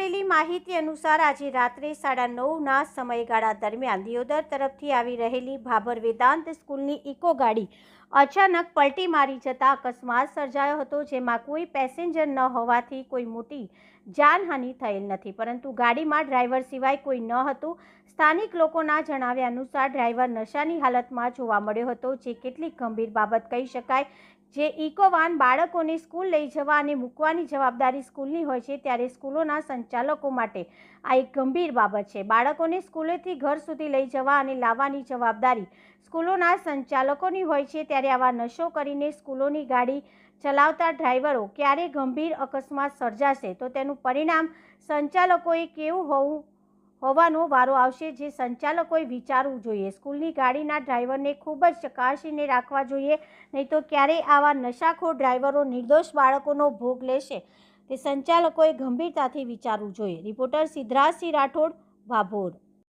મળેલી માહિતી અનુસાર આજે રાત્રે સાડા નવના સમયગાળા દરમિયાન દિયોદર તરફથી આવી રહેલી ભાભર વેદાંત સ્કૂલની ઇકો ગાડી અચાનક પલટી મારી જતા અકસ્માત સર્જાયો હતો, જેમાં કોઈ પેસેન્જર ન હોવાથી કોઈ મોટી જાનહાનિ થયેલ નથી. પરંતુ ગાડીમાં ડ્રાઈવર સિવાય કોઈ ન હતું. સ્થાનિક લોકોના જણાવ્યા અનુસાર ડ્રાઈવર નશાની હાલતમાં જોવા મળ્યો હતો, જે કેટલીક ગંભીર બાબત કહી શકાય જે ઇકોવાન બાળકોને સ્કૂલ લઈ જવા અને મૂકવાની જવાબદારી સ્કૂલની હોય છે ત્યારે સ્કૂલોના સંચાલકો માટે આ એક ગંભીર બાબત છે. બાળકોને સ્કૂલેથી ઘર સુધી લઈ જવા અને લાવવાની જવાબદારી સ્કૂલોના સંચાલકોની હોય છે ત્યારે આવા નશો કરીને સ્કૂલોની ગાડી ચલાવતા ડ્રાઈવરો ક્યારે ગંભીર અકસ્માત સર્જાશે? તો તેનું પરિણામ સંચાલકોએ કેવું હોવું હોવાનો વારો આવશે જે સંચાલકોએ વિચારવું જોઈએ. સ્કૂલની ગાડીના ડ્રાઈવરને ખૂબ જ ચકાસીને રાખવા જોઈએ, નહીં તો ક્યારેય આવા નશાખોર ડ્રાઈવરો, નિર્દોષ બાળકોનો ભોગ લેશે. તે સંચાલકોએ ગંભીરતાથી વિચારવું જોઈએ. રિપોર્ટર સિદ્ધરાજસિંહ રાઠોડ ભાભોર